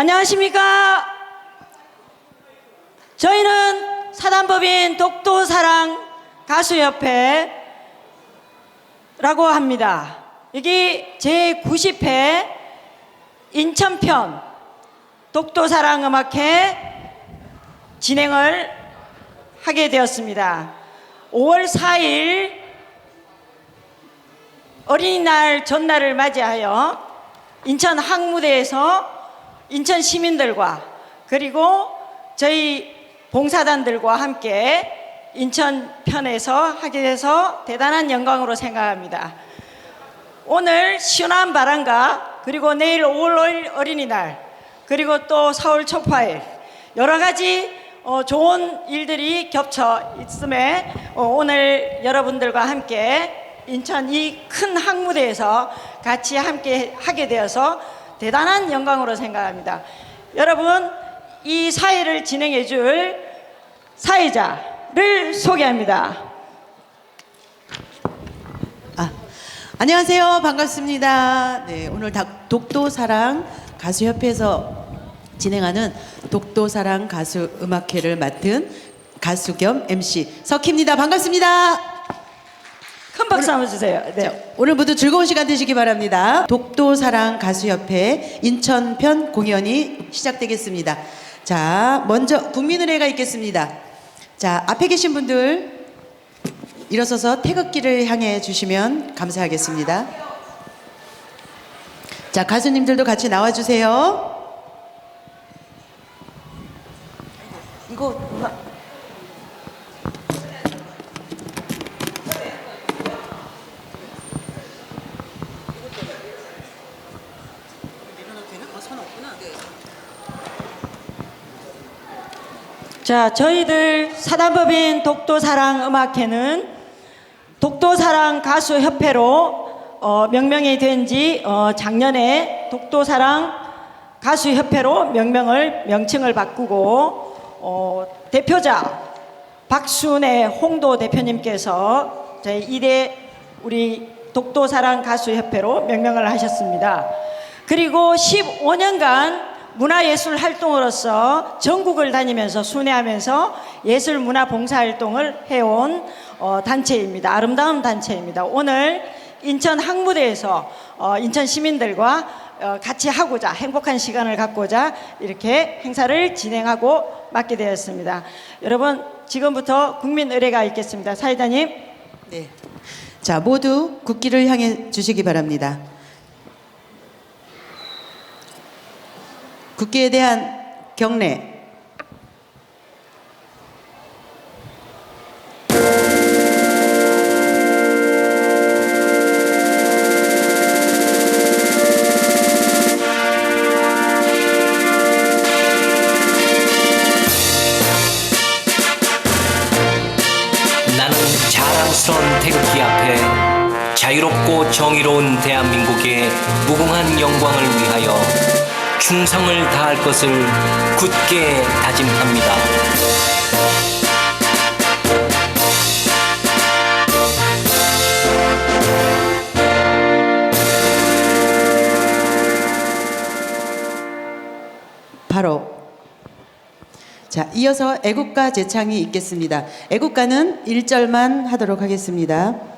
안녕하십니까? 저희는 사단법인 독도사랑 가수협회라고 합니다. 여기 제90회 인천편 독도사랑 음악회 진행을 하게 되었습니다. 5월 4일 어린이날 전날을 맞이하여 인천 항무대에서 인천 시민들과 그리고 저희 봉사단들과 함께 인천 편에서 하게 돼서 대단한 영광으로 생각합니다. 오늘 시원한 바람과 그리고 내일 5월 5일 어린이날 그리고 또 4월 초파일 여러 가지 어, 좋은 일들이 겹쳐 있음에 어, 오늘 여러분들과 함께 인천 이 큰 항무대에서 같이 함께 하게 되어서 대단한 영광으로 생각합니다. 여러분 이 사회를 진행해 줄 사회자를 소개합니다. 아, 안녕하세요. 반갑습니다. 네, 오늘 다- 독도사랑 가수협회에서 진행하는 독도사랑 가수 음악회를 맡은 가수 겸 MC 석희입니다. 반갑습니다. 큰 박수 한번 주세요. 네. 자, 오늘 모두 즐거운 시간 되시기 바랍니다. 독도사랑 가수협회 인천편 공연이 시작되겠습니다. 자, 먼저 국민의례가 있겠습니다. 자, 앞에 계신 분들 일어서서 태극기를 향해 주시면 감사하겠습니다. 자, 가수님들도 같이 나와 주세요. 이거 자, 저희들 사단법인 독도사랑 음악회는 독도사랑 가수협회로 어, 명명이 된지 어, 작년에 독도사랑 가수협회로 명명을 명칭을 바꾸고 어, 대표자 박순애 홍도 대표님께서 저희 이대 우리 독도사랑 가수협회로 명명을 하셨습니다. 그리고 15년간 문화예술 활동으로서 전국을 다니면서 순회하면서 예술 문화 봉사 활동을 해온 어, 단체입니다. 아름다운 단체입니다. 오늘 인천 항무대에서 어, 인천 시민들과 어, 같이 하고자 행복한 시간을 갖고자 이렇게 행사를 진행하고 맡게 되었습니다. 여러분 지금부터 국민 의례가 있겠습니다. 사회자님. 네. 자, 모두 국기를 향해 주시기 바랍니다. 국기에 대한 경례. 태극기 앞에 자유롭고 정의로운 대한민국의 무궁한 영광을 위하여 충성을 다할 것을 굳게 다짐합니다. 바로 자, 이어서 애국가 제창이 있겠습니다. 애국가는 1절만 하도록 하겠습니다.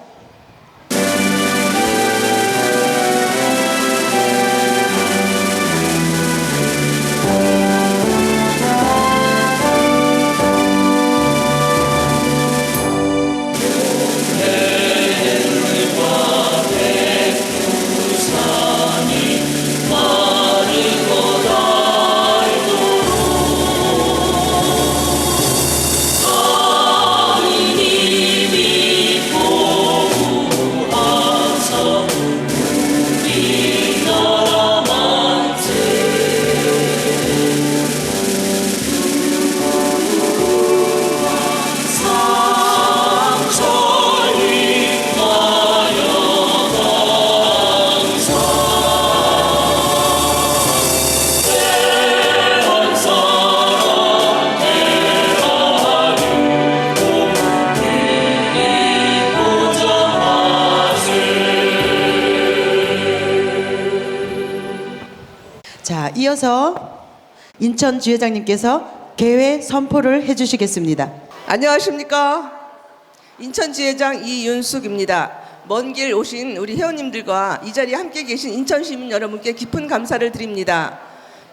이어서 인천 지회장님께서 개회 선포를 해주시겠습니다. 안녕하십니까. 인천 지회장 이윤숙입니다. 먼 길 오신 우리 회원님들과 이 자리에 함께 계신 인천 시민 여러분께 깊은 감사를 드립니다.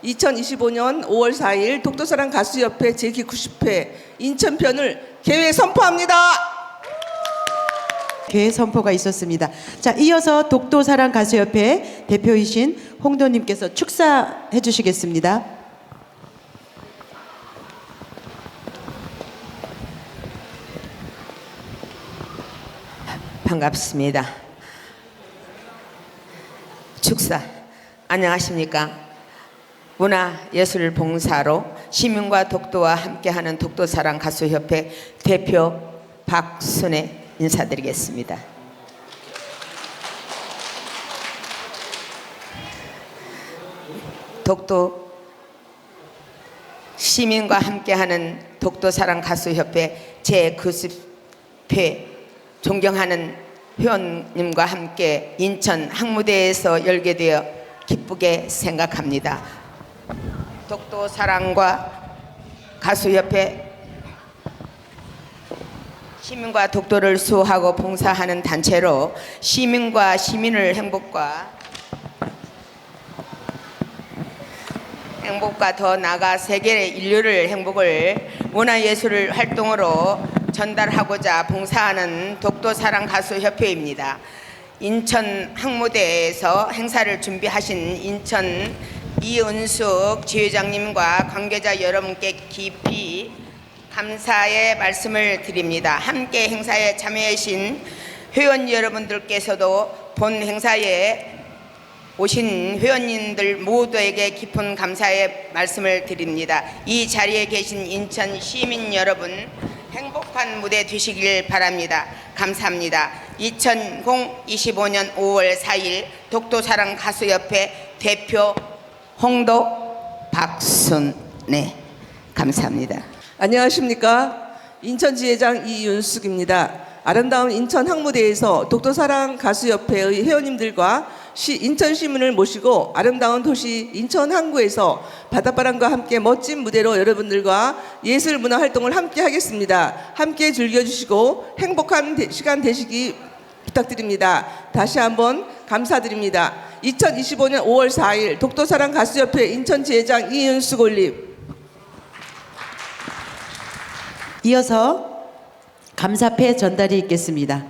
2025년 5월 4일 독도사랑 가수협회 제9 90회 인천편을 개회 선포합니다. 개회 선포가 있었습니다. 자, 이어서 독도사랑 가수협회 대표이신 홍도님께서 축사해 주시겠습니다. 반갑습니다. 축사 안녕하십니까? 문화예술봉사로 시민과 독도와 함께하는 독도사랑 가수협회 대표 박순애 인사드리겠습니다. 독도 시민과 함께하는 독도사랑 가수협회 제90회 존경하는 회원님과 함께 인천 항무대에서 열게 되어 기쁘게 생각합니다. 독도 사랑과 가수협회 시민과 독도를 수호하고 봉사하는 단체로 시민과 시민을 행복과 행복과 더 나아가 세계 인류를 행복을 문화예술 활동으로 전달하고자 봉사하는 독도사랑 가수협회입니다. 인천 항무대에서 행사를 준비하신 인천 이은숙 지회장님과 관계자 여러분께 깊이 감사의 말씀을 드립니다. 함께 행사에 참여하신 회원 여러분들께서도 본 행사에 오신 회원님들 모두에게 깊은 감사의 말씀을 드립니다. 이 자리에 계신 인천 시민 여러분 행복한 무대 되시길 바랍니다. 감사합니다. 2025년 5월 4일 독도사랑 가수협회 대표 홍도 박순네 감사합니다. 안녕하십니까. 인천지회장 이윤숙입니다. 아름다운 인천 항무대에서 독도사랑 가수협회의 회원님들과 시, 인천 시민을 모시고 아름다운 도시 인천 항구에서 바닷바람과 함께 멋진 무대로 여러분들과 예술 문화 활동을 함께 하겠습니다. 함께 즐겨주시고 행복한 대- 시간 되시기 부탁드립니다. 다시 한번 감사드립니다. 2025년 5월 4일 독도사랑 가수협회 인천지회장 이윤숙 올림. 이어서 감사패 전달이 있겠습니다.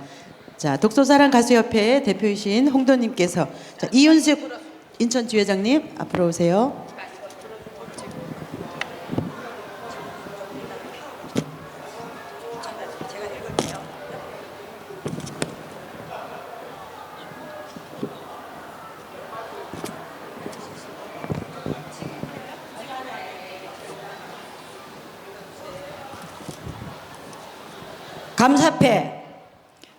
자, 독소사랑 가수협회 대표이신 홍도님께서 자, 이윤숙 인천 지회장님 앞으로 오세요. 감사패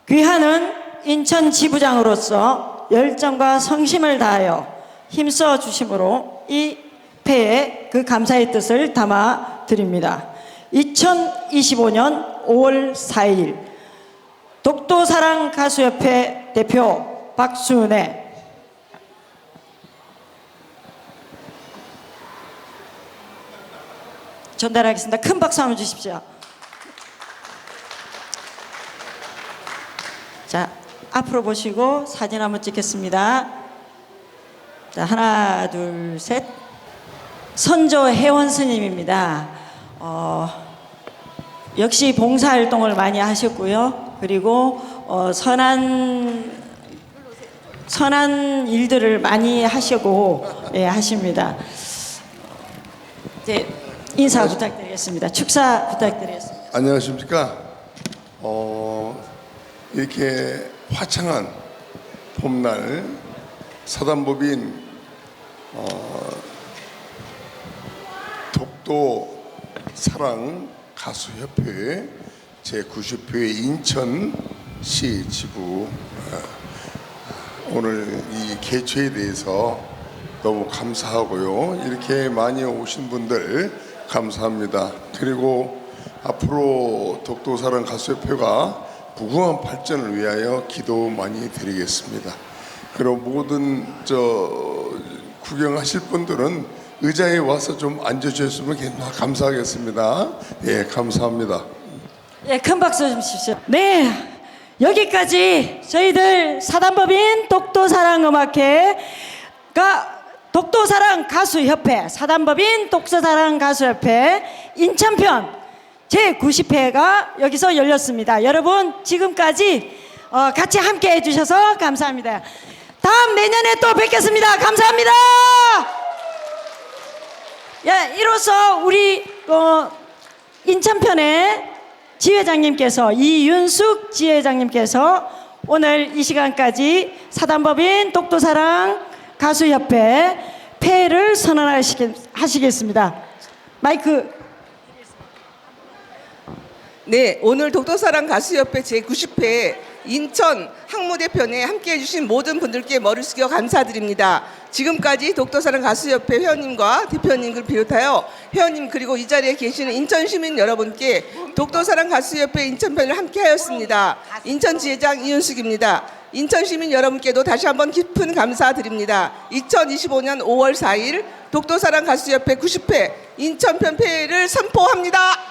귀하는 인천 지부장으로서 열정과 성심을 다하여 힘써 주심으로 이 패에 그 감사의 뜻을 담아 드립니다. 2025년 5월 4일 독도사랑 가수협회 대표 박순애 전달하겠습니다. 큰 박수 한번 주십시오. 자, 앞으로 보시고 사진 한번 찍겠습니다. 자, 하나, 둘, 셋. 선조 회원 스님입니다. 어, 역시 봉사활동을 많이 하셨고요. 그리고 어, 선한 선한 일들을 많이 하시고 예, 하십니다. 이제 인사 부탁드리겠습니다. 축사 부탁드리겠습니다. 안녕하십니까. 어, 이렇게 화창한 봄날 사단법인 어, 독도 사랑 가수협회 제90회 인천시 지부 어, 오늘 이 개최에 대해서 너무 감사하고요. 이렇게 많이 오신 분들 감사합니다. 그리고 앞으로 독도사랑 가수협회가 무궁한 발전을 위하여 기도 많이 드리겠습니다. 그리고 모든 저 구경하실 분들은 의자에 와서 좀 앉아주셨으면 괜- 감사하겠습니다. 예, 감사합니다. 예, 큰 박수 좀 주십시오. 네, 여기까지 저희들 사단법인 독도사랑음악회가 독도사랑 가수협회, 사단법인 독도사랑 가수협회 인천편 제90회가 여기서 열렸습니다. 여러분 지금까지 어, 같이 함께 해주셔서 감사합니다. 다음 내년에 또 뵙겠습니다. 감사합니다. 예, 이로써 우리 어, 인천편의 지회장님께서 이윤숙 지회장님께서 오늘 이 시간까지 사단법인 독도사랑 가수협회 폐를 선언하시겠습니다. 마이크 네, 오늘 독도사랑 가수협회 제90회 인천 항무대편에 함께해 주신 모든 분들께 머리 숙여 감사드립니다. 지금까지 독도사랑 가수협회 회원님과 대표님을 비롯하여 회원님 그리고 이 자리에 계시는 인천 시민 여러분께 독도사랑 가수협회 인천편을 함께하였습니다. 인천 지회장 이윤숙입니다. 인천 시민 여러분께도 다시 한번 깊은 감사드립니다. 2025년 5월 4일 독도사랑 가수협회 90회 인천편 폐회를 선포합니다.